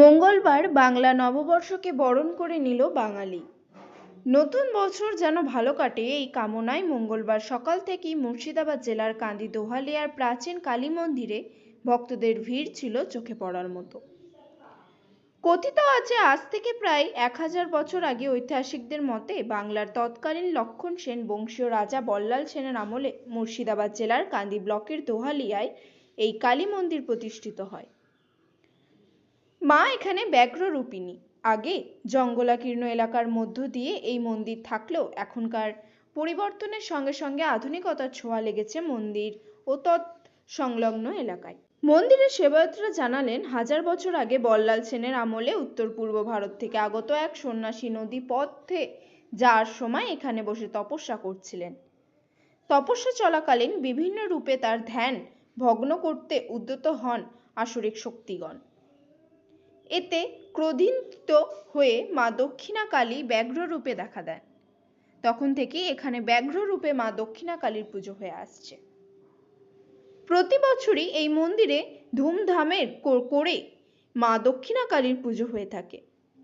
মঙ্গলবার বাংলা নববর্ষকে বরণ করে নিল বাঙালি। নতুন বছর যেন ভালো কাটে এই কামনায় মঙ্গলবার সকাল থেকেই মুর্শিদাবাদ জেলার কান্দি দোহালিয়ার প্রাচীন কালী মন্দিরে ভক্তদের ভিড় ছিল চোখে পড়ার মতো। কথিত আছে, আজ থেকে প্রায় এক হাজার বছর আগে ঐতিহাসিকদের মতে বাংলার তৎকালীন লক্ষণ সেন বংশীয় রাজা বল্লাল সেনের আমলে মুর্শিদাবাদ জেলার কান্দি ব্লকের দোহালিয়ায় এই কালী মন্দির প্রতিষ্ঠিত হয়। মা এখানে ব্যাঘ্র রূপিণী। আগে জঙ্গলাকীর্ণ এলাকার মধ্য দিয়ে এই মন্দির থাকলেও এখনকার পরিবর্তনের সঙ্গে সঙ্গে আধুনিকতার ছোঁয়া লেগেছে মন্দির ও তৎ সংলগ্ন এলাকায়। মন্দিরের সেবায়তরা জানালেন, হাজার বছর আগে বল্লাল সেনের আমলে উত্তর পূর্ব ভারত থেকে আগত এক সন্ন্যাসী নদী পথে যাওয়ার সময় এখানে বসে তপস্যা করছিলেন। তপস্যা চলাকালীন বিভিন্ন রূপে তার ধ্যান ভগ্ন করতে উদ্যত হন আসরিক শক্তিগণ। এতে ক্রোধিত হয়ে মা দক্ষিণা কালী ব্যাঘ্র রূপে দেখা দেন। তখন থেকেই এখানে ব্যাঘ্র রূপে মা দক্ষিণা কালীর পুজো হয়ে আসছে। প্রতি বছরই এই মন্দিরে ধুমধামের করে মা দক্ষিণা কালীর পুজো হয়ে থাকে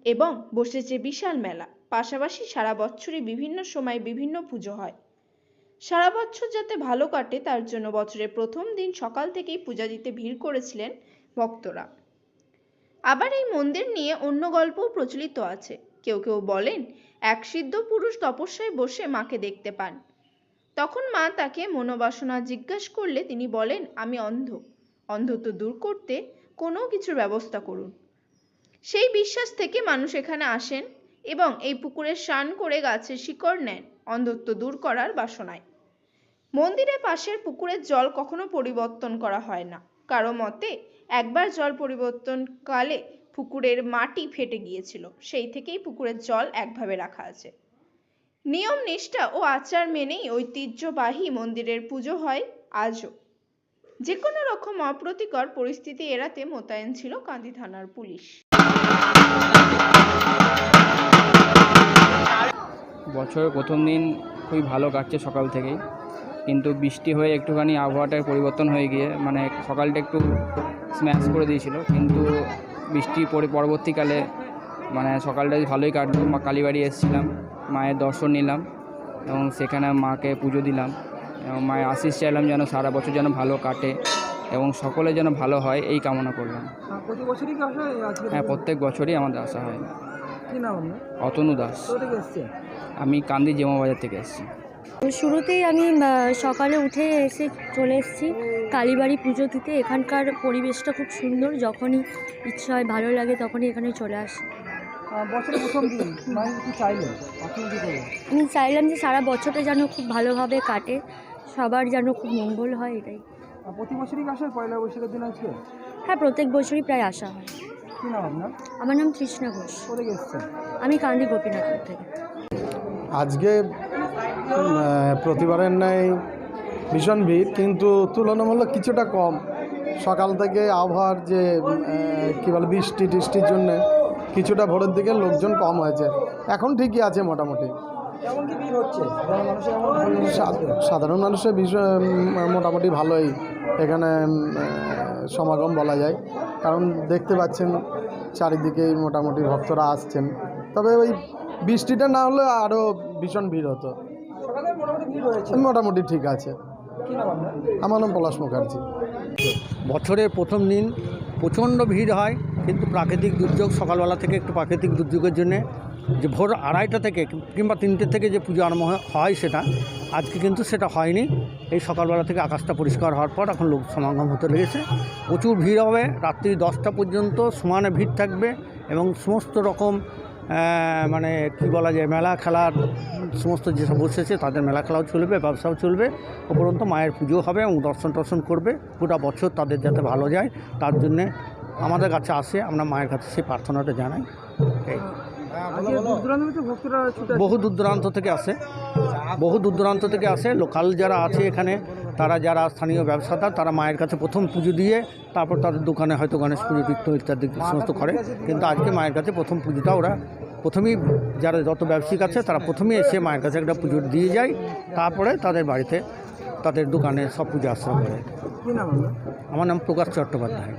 এবং বসেছে বিশাল মেলা। পাশাপাশি সারা বছরই বিভিন্ন সময় বিভিন্ন পুজো হয়। সারা বছর যাতে ভালো কাটে, তার জন্য বছরের প্রথম দিন সকাল থেকেই পূজা দিতে ভিড় করেছিলেন ভক্তরা। আবার এই মন্দির নিয়ে অন্য গল্পও প্রচলিত আছে। কেউ কেউ বলেন, এক সিদ্ধ পুরুষ তপস্যায় বসে মাকে দেখতে পান। তখন মা তাকে মনোবাসনা জিজ্ঞাসা করলে তিনি বলেন, আমি অন্ধ। অন্ধত্ব দূর করতে কোনো কিছুর ব্যবস্থা করুন। সেই বিশ্বাস থেকে মানুষ এখানে আসেন এবং এই পুকুরে স্নান করে গাছের শিকড় নেন অন্ধত্ব দূর করার বাসনায়। মন্দিরের পাশের পুকুরের জল কখনো পরিবর্তন করা হয় না। কারও মতে একবার জল পরিবর্তনকালে পুকুরের মাটি ফেটে গিয়েছিল, সেই থেকেই পুকুরের জল একভাবে রাখা আছে। নিয়ম, নিষ্ঠা ও আচার মেনেই ঐতিহ্যবাহী মন্দিরের পুজো হয় আজও। যে কোনো রকম অপ্রীতিকর পরিস্থিতি এড়াতে মোতায়েন ছিল কান্দি থানার পুলিশ। বছরের প্রথম দিন খুবই ভালো কাটছে সকাল থেকেই। কিন্তু বৃষ্টি হয়ে একটুখানি আবহাওয়াটার পরিবর্তন হয়ে গিয়ে মানে সকালটা একটু স্ম্যাশ করে দিয়েছিল। কিন্তু বৃষ্টি পরে পরবর্তীকালে মানে সকালটা ভালোই কাটলো। মা কালীবাড়ি এসেছিলাম মায়ের দর্শন নিলাম এবং সেখানে মাকে পুজো দিলাম এবং মায়ের আশিস চাইলাম যেন সারা বছর যেন ভালো কাটে এবং সকলে যেন ভালো হয় এই কামনা করলাম। হ্যাঁ, প্রত্যেক বছরই আমাদের আসা হয়। অতনু দাস। আমি কান্দি জেমাবাজার থেকে এসেছি। শুরুতেই আমি সকালে উঠে এসে চলে এসেছি কালীবাড়ি পুজো দিতে। এখানকার পরিবেশটা খুব সুন্দর যখনই ইচ্ছা হয় ভালো লাগে তখনই এখানে চলে আসি। করবেন আমি চাইলাম যে সারা বছরটা যেন খুব ভালোভাবে কাটে সবার যেন খুব মঙ্গল হয় এটাই। প্রতি বছরই আসে পয়লা বৈশাখের দিন আজকে? হ্যাঁ প্রত্যেক বছরই প্রায় আসা হয়। আমার নাম তৃষ্ণা ঘোষ। আমি কান্দি গোপীনাথপুর থেকে। আজকে প্রতিবারের ন্যায় ভীষণ ভিড় কিন্তু তুলনামূলক কিছুটা কম। সকাল থেকে আবহাওয়ার যে কী বলে বৃষ্টি টিষ্টির জন্যে কিছুটা ভোরের দিকে লোকজন কম হয়েছে। এখন ঠিকই আছে মোটামুটি। সাধারণ মানুষের বিষয় মোটামুটি ভালোই এখানে সমাগম বলা যায়। কারণ দেখতে পাচ্ছেন চারিদিকেই মোটামুটি ভক্তরা আসছেন। তবে ওই বৃষ্টিটা না হলে আরও ভীষণ ভিড় হতো। মোটামুটি ভিড় হয়েছে। মোটামুটি ঠিক আছে। কি নাম আপনার? আমার নাম পলাশ মুখার্জি। বছরের প্রথম দিন প্রচণ্ড ভিড় হয় কিন্তু প্রাকৃতিক দুর্যোগ সকালবেলা থেকে একটু প্রাকৃতিক দুর্যোগের জন্যে যে ভোর আড়াইটা থেকে কিংবা তিনটে থেকে যে পুজো আরম্ভ হয়- হয় সেটা আজকে কিন্তু সেটা হয়নি। এই সকালবেলা থেকে আকাশটা পরিষ্কার হওয়ার পর এখন লোক সমাগম হতে লেগেছে। প্রচুর ভিড় হবে রাত্রি দশটা পর্যন্ত সমানে ভিড় থাকবে এবং সমস্ত রকম মানে কি বলা যায় মেলা খেলার সমস্ত যেসব বসেছে তাদের মেলা খেলাও চলবে ব্যবসাও চলবে। উপরন্ত মায়ের পুজো হবে এবং দর্শন টর্শন করবে। গোটা বছর তাদের যাতে ভালো যায় তার জন্যে আমাদের কাছে আসে আমরা মায়ের কাছে সেই প্রার্থনাটা জানাই। এই। বহু দূর দূরান্ত থেকে আসে। বহু দূর দূরান্ত থেকে আসে। লোকাল যারা আছে এখানে তারা যারা স্থানীয় ব্যবসাদার তারা মায়ের কাছে প্রথম পুজো দিয়ে তারপর তাদের দোকানে হয়তো গণেশ পুজো তীর্থ ইত্যাদি সমস্ত করে। কিন্তু আজকে মায়ের কাছে প্রথম পুজোটা ওরা প্রথমেই যারা যত ব্যবসায়িক আছে তারা প্রথমেই এসে মায়ের কাছে একটা পুজো দিয়ে যায়। তারপরে তাদের বাড়িতে তাদের দোকানে সব পুজো আশ্রয় করে। আমার নাম প্রকাশ চট্টোপাধ্যায়।